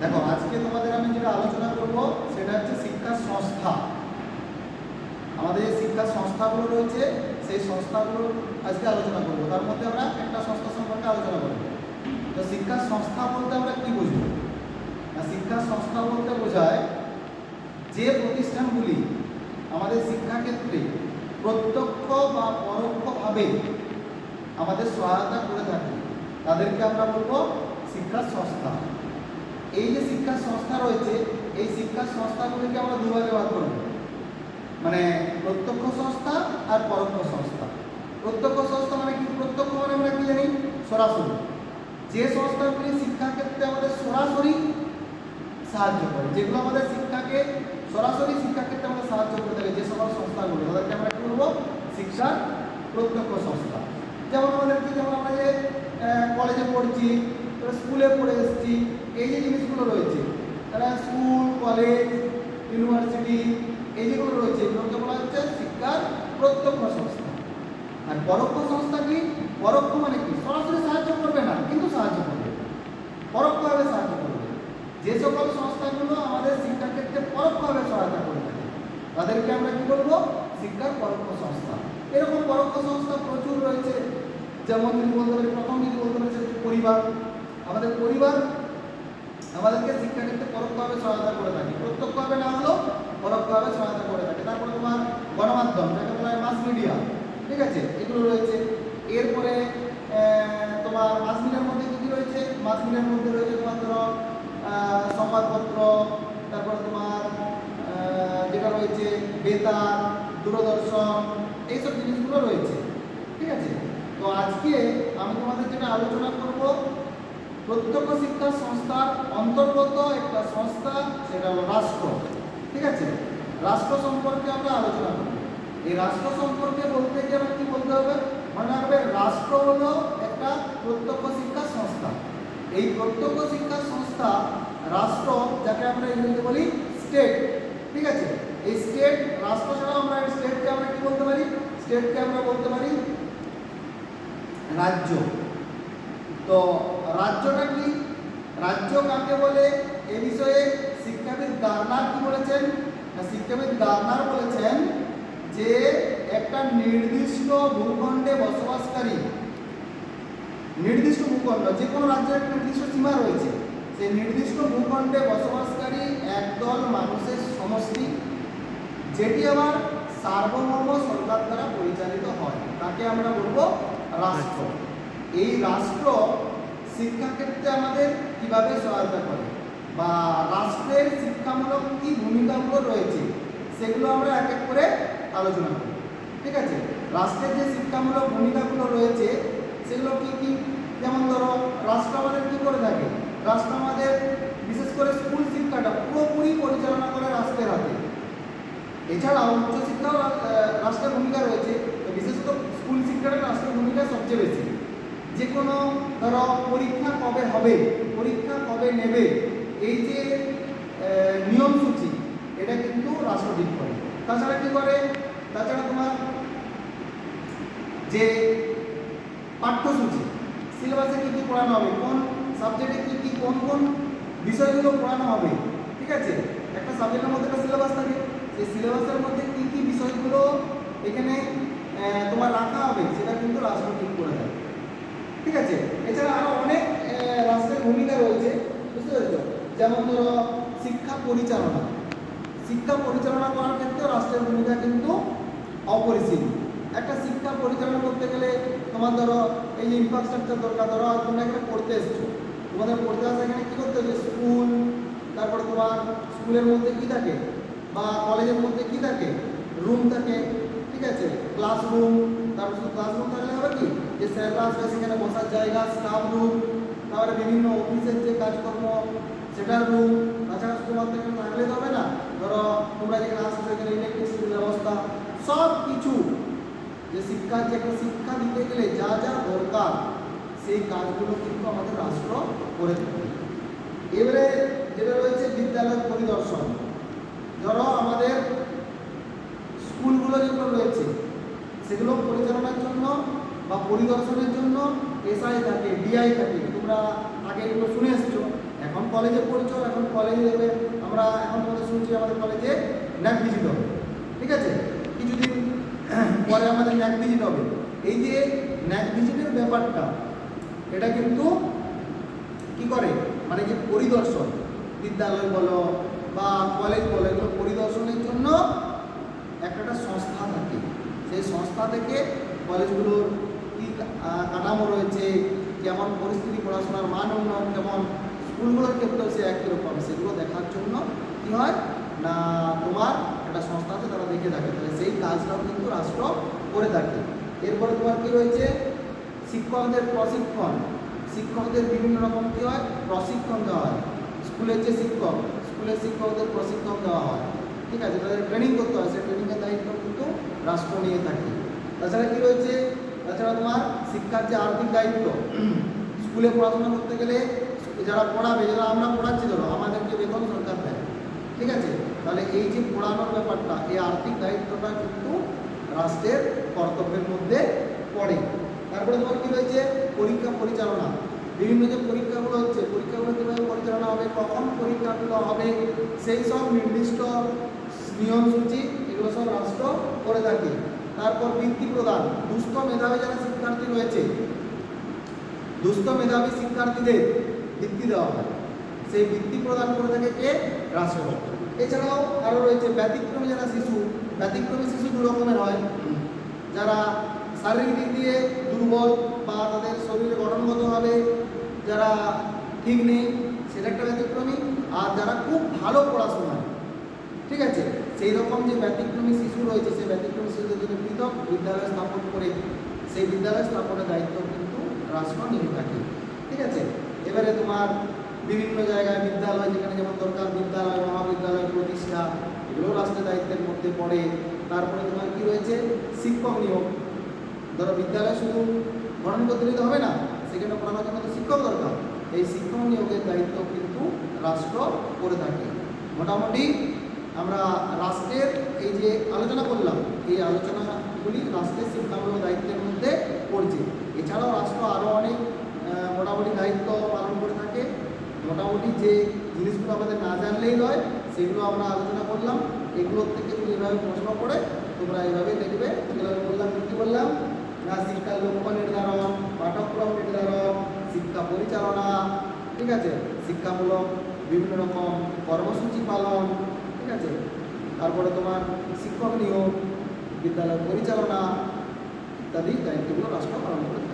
দেখো, আজকে তোমাদের আমি যেটা আলোচনা করব, সেটা হচ্ছে শিক্ষা সংস্থা। আমাদের যে শিক্ষা সংস্থাগুলো রয়েছে, সেই সংস্থাগুলো আজকে আলোচনা করব। তার মধ্যে আমরা একটা সংস্থা সম্পর্কে আলোচনা করব। তো শিক্ষা সংস্থা বলতে আমরা কি বুঝব? না, শিক্ষা সংস্থা বলতে বোঝায় যে প্রতিষ্ঠানগুলি আমাদের শিক্ষাক্ষেত্রে প্রত্যক্ষ বা পরোক্ষভাবে আমাদের সহায়তা করে থাকে, তাদেরকে আমরা বলব শিক্ষা সংস্থা। এই যে শিক্ষা সংস্থা রয়েছে, এই শিক্ষা সংস্থাগুলিকে আমরা দুভাগে ভাগ করব। মানে প্রত্যক্ষ সংস্থা আর পরোক্ষ সংস্থা। প্রত্যক্ষ সংস্থা মানে কি? প্রত্যক্ষ মানে আমরা কি জানি? সরাসরি। যে সংস্থাগুলি শিক্ষাক্ষেত্রে আমাদের সরাসরি সাহায্য করে, যেগুলো আমাদের শিক্ষাকে সরাসরি শিক্ষাক্ষেত্রে আমাদের সাহায্য করে থাকে, যে সকল সংস্থাগুলো, তাদেরকে আমরা কি বলব? শিক্ষার প্রত্যক্ষ সংস্থা। যেমন আমাদের কি? যেমন আমরা যে কলেজে পড়ছি স্কুলে পড়ে এসেছি এই যে জিনিসগুলো রয়েছে, তারা স্কুল, কলেজ, ইউনিভার্সিটি, এই যেগুলো রয়েছে, এগুলোকে বলা হচ্ছে শিক্ষার প্রত্যক্ষ সংস্থা। আর পরোক্ষ সংস্থা কি? পরোক্ষ মানে কি? সরাসরি সাহায্য করবে না, কিন্তু সাহায্য করবে। পরোক্ষভাবে সাহায্য করবে। যে সকল সংস্থাগুলো আমাদের শিক্ষার ক্ষেত্রে পরোক্ষভাবে সহায়তা করে থাকে, তাদেরকে আমরা কি বলব? শিক্ষার পরোক্ষ সংস্থা। এরকম পরোক্ষ সংস্থা প্রচুর রয়েছে। যেমন যদি বলতে পারি প্রথম যদি বলতে পারি পরিবার। আমাদের পরিবার, আমাদেরকে শিক্ষাক্ষেত্রে পরোক্ষভাবে সহায়তা করে থাকে। প্রত্যক্ষভাবে না হলেও পরোক্ষভাবে সহায়তা করে থাকে। তারপরে তোমার গণমাধ্যম যাকে বলা হয় মাস মিডিয়া ঠিক আছে? এগুলো রয়েছে। এরপরে তোমার মাস মিডিয়ার মধ্যে কী কী রয়েছে? মাস মিডিয়ার মধ্যে রয়েছে তোমার ধরো সংবাদপত্র, তারপরে তোমার যেটা রয়েছে বেতার, দূরদর্শন, এইসব জিনিসগুলো রয়েছে। ঠিক আছে? তো আজকে আমি তোমাদের যেটা আলোচনা করব প্রত্যক্ষ শিক্ষা সংস্থার অন্তর্গত একটা সংস্থা, সেটা হলো রাষ্ট্র। ঠিক আছে? রাষ্ট্র সম্পর্কে আমরা আলোচনা করব। এই রাষ্ট্র সম্পর্কে বলতে গিয়ে আমার কি বলতে হবে? মনে রাখবে রাষ্ট্র হলো একটা প্রত্যক্ষ শিক্ষা সংস্থা। এই প্রত্যক্ষ শিক্ষা সংস্থা, রাষ্ট্র, যাকে আমরা ইংরেজিতে বলি স্টেট। ঠিক আছে? এই স্টেট, রাষ্ট্র ছাড়াও আমরা স্টেটকে আমরা কি বলতে পারি? স্টেটকে আমরা বলতে পারি রাজ্য। তো রাজ্যটা কি? রাজ্য কাকে বলে? এ বিষয়ে শিক্ষাবিদ গার্নার কি বলেছেন? শিক্ষাবিদ গার্নার বলেছেন যে একটা নির্দিষ্ট ভূখণ্ডে বসবাসকারী, নির্দিষ্ট ভূখণ্ড, যে কোনো রাজ্যের একটা নির্দিষ্ট সীমা রয়েছে, সেই নির্দিষ্ট ভূখণ্ডে বসবাসকারী একদল মানুষের সমষ্টি, যেটি আবার সার্বভৌম সরকার দ্বারা পরিচালিত হয়। তাকে আমরা বলব রাষ্ট্র। এই রাষ্ট্র শিক্ষাক্ষেত্রে আমাদের কীভাবে সহায়তা করে? বা রাষ্ট্রের শিক্ষামূলক কি ভূমিকাগুলো রয়েছে? সেগুলো আমরা এক এক করে আলোচনা করি ঠিক আছে? রাষ্ট্রের যে শিক্ষামূলক ভূমিকাগুলো রয়েছে, সেগুলো কি কি? যেমন ধরো, রাষ্ট্র আমাদের কি করে থাকে রাষ্ট্র আমাদের বিশেষ করে স্কুল শিক্ষাটা পুরোপুরি পরিচালনা করে রাষ্ট্রের হাতে এছাড়াও উচ্চশিক্ষাও রা- আহ, রাষ্ট্রের ভূমিকা রয়েছে তো বিশেষত স্কুল শিক্ষাটা রাষ্ট্রের ভূমিকা সবচেয়ে বেশি যে কোনো ধরো পরীক্ষা কবে হবে? পরীক্ষা কবে নেবে? এই যে নিয়মসূচি এটা কিন্তু রাষ্ট্র ঠিক করে। তাছাড়া কি করে? তাছাড়া তোমার যে পাঠ্যসূচি, সিলেবাসে কী কী পড়ানো হবে? কোন সাবজেক্টে কী কী, কোন কোন বিষয়গুলো পড়ানো হবে? ঠিক আছে? একটা সাবজেক্টের মধ্যে একটা সিলেবাস থাকে। সেই সিলেবাসের মধ্যে কী কী বিষয়গুলো এখানে তোমার রাখা হবে, সেটা কিন্তু রাষ্ট্র ঠিক করে দেয়। ঠিক আছে? এছাড়া আরও অনেক রাষ্ট্রের ভূমিকা রয়েছে, বুঝতে পেরেছ? যেমন ধরো, শিক্ষা পরিচালনা। শিক্ষা পরিচালনা করার ক্ষেত্রে রাষ্ট্রের ভূমিকা কিন্তু অপরিসীম। একটা শিক্ষা পরিচালনা করতে গেলে তোমার ধরো, এই যে ইনফ্রাস্ট্রাকচার দরকার, ধরো তোমরা এখানে পড়তে এসছো। তোমাদের পড়তে আসা এখানে কী করতে হবে স্কুল, তারপর তোমার স্কুলের মধ্যে কী থাকে? বা কলেজের মধ্যে কী থাকে? রুম থাকে, ঠিক আছে? ক্লাসরুম তারপর ক্লাসরুম থাকলে হবে কি? যে স্যাররা আসবে সেখানে বসার জায়গা স্টাফ রুম তারপরে বিভিন্ন অফিসের যে কাজকর্ম, সেটার রুম তাছাড়া শুধুমাত্র এখানে থাকলে হবে না। ধরো, তোমরা যেখানে আসছো, এখানে ইলেকট্রিসিটির ব্যবস্থা সব কিছু যে শিক্ষা, যে একটা শিক্ষা দিতে গেলে যা যা দরকার, সেই কাজগুলো কিন্তু আমাদের রাষ্ট্র করে থাকে এবারে যেটা রয়েছে বিদ্যালয় পরিদর্শন। ধরো, আমাদের স্কুলগুলো যেগুলো রয়েছে, সেগুলো পরিচালনার জন্য বা পরিদর্শনের জন্য এসআই থাকে, ডিআই থাকে, তোমরা আগে এগুলো শুনে এসছো। এখন কলেজে পড়ছো, এখন কলেজে দেবে আমরা এখন তোমাদের শুনছি আমাদের কলেজে ন্যাক ভিজিট হবে। ঠিক আছে? কিছুদিন পরে আমাদের ন্যাক ভিজিট হবে। এই যে ন্যাক ভিজিটের ব্যাপারটা, এটা কিন্তু কি করে? মানে যে পরিদর্শন, বিদ্যালয় বলো বা কলেজ বলো, এগুলো পরিদর্শনের জন্য একটা সংস্থা থাকে। সেই সংস্থা থেকে কলেজগুলোর কাঠামো রয়েছে, কেমন পরিস্থিতি, পড়াশোনার মান উন্নয়ন কেমন, স্কুলগুলোর ক্ষেত্রেও সে একই রকম। সেগুলো দেখার জন্য কী হয়? না, তোমার একটা সংস্থা আছে, তারা দেখে থাকে তাহলে সেই কাজটাও কিন্তু রাষ্ট্র করে থাকে এরপরে তোমার কী রয়েছে? শিক্ষকদের প্রশিক্ষণ। শিক্ষকদের বিভিন্ন রকম কী হয়? প্রশিক্ষণ দেওয়া হয়। স্কুলের যে শিক্ষক, স্কুলের শিক্ষকদের প্রশিক্ষণ দেওয়া হয়। ঠিক আছে? তাদের ট্রেনিং করতে হয়। সেই ট্রেনিংয়ের দায়িত্ব কিন্তু রাষ্ট্র নিয়ে থাকে। তাছাড়া কী রয়েছে? তাছাড়া তোমার শিক্ষার যে আর্থিক দায়িত্ব, স্কুলে পড়াশোনা করতে গেলে যারা পড়াবে, যারা আমরা পড়াচ্ছি, ধরো, আমাদেরকে বেতন সরকার দেয়, ঠিক আছে? তাহলে এই যে পড়ানোর ব্যাপারটা, এই আর্থিক দায়িত্বটা কিন্তু রাষ্ট্রের কর্তব্যের মধ্যে পড়ে। তারপরে তোমার কি রয়েছে? পরীক্ষা পরিচালনা। বিভিন্ন যে পরীক্ষাগুলো হচ্ছে, পরীক্ষাগুলো কীভাবে পরিচালনা হবে, কখন পরীক্ষাগুলো হবে, সেই সব নির্দিষ্ট নিয়মসূচি এগুলো সব রাষ্ট্র করে থাকে। তারপর বৃত্তি প্রদান। দুস্থ মেধাবী যারা শিক্ষার্থী রয়েছে, দুস্থ মেধাবী শিক্ষার্থীদের বৃত্তি দেওয়া হয়। সেই বৃত্তি প্রদান করে থাকে কে? রাষ্ট্র এছাড়াও আরও রয়েছে ব্যতিক্রমী যারা শিশু, ব্যতিক্রমী শিশু দু রকমের হয়। যারা শারীরিক দিক দিয়ে দুর্বল বা তাদের শরীরে গঠনগতভাবে যারা ঠিক নেই, সেটা একটা ব্যতিক্রমী। আর যারা খুব ভালো পড়াশোনা ঠিক আছে? সেই রকম যে ব্যতিক্রমী শিশু রয়েছে, সেই ব্যতিক্রমী শিশুদের জন্য পৃথক বিদ্যালয় স্থাপন করে সেই বিদ্যালয় স্থাপনের দায়িত্ব কিন্তু রাষ্ট্র নিয়ে থাকে ঠিক আছে? এবারে তোমার বিভিন্ন জায়গায় বিদ্যালয়, যেখানে যেমন দরকার বিদ্যালয়, মহাবিদ্যালয়, প্রতিষ্ঠা এগুলো রাষ্ট্রের দায়িত্বের মধ্যে পড়ে। তারপরে তোমার কি রয়েছে? শিক্ষক নিয়োগ। ধরো বিদ্যালয় শুধু গঠন করতে দিতে হবে না, সেখানে পড়ানোর জন্য তো শিক্ষক দরকার। এই শিক্ষক নিয়োগের দায়িত্ব কিন্তু রাষ্ট্র করে থাকে। মোটামুটি আমরা রাষ্ট্রের এই যে আলোচনা করলাম, এই আলোচনাগুলি রাষ্ট্রের শিক্ষামূলক দায়িত্বের মধ্যে পড়ছে। এছাড়াও রাষ্ট্র আরও অনেক মোটামুটি দায়িত্ব পালন করে থাকে। মোটামুটি যে জিনিসগুলো আমাদের না জানলেই নয়, সেগুলো আমরা আলোচনা করলাম। এগুলোর থেকে তুমি এভাবে প্রশ্ন করে তোমরা এইভাবে দেখবে। আমি বললাম, কি বললাম? না শিক্ষার লক্ষ্য নির্ধারণ পাঠক্রম নির্ধারণ, শিক্ষা পরিচালনা, ঠিক আছে? শিক্ষামূলক বিভিন্ন রকম কর্মসূচি পালন ঠিক আছে? তারপরে তোমার শিক্ষক নিয়োগ বিদ্যালয় পরিচালনা ইত্যাদি দায়িত্বগুলো রাষ্ট্র পালন করে থাকে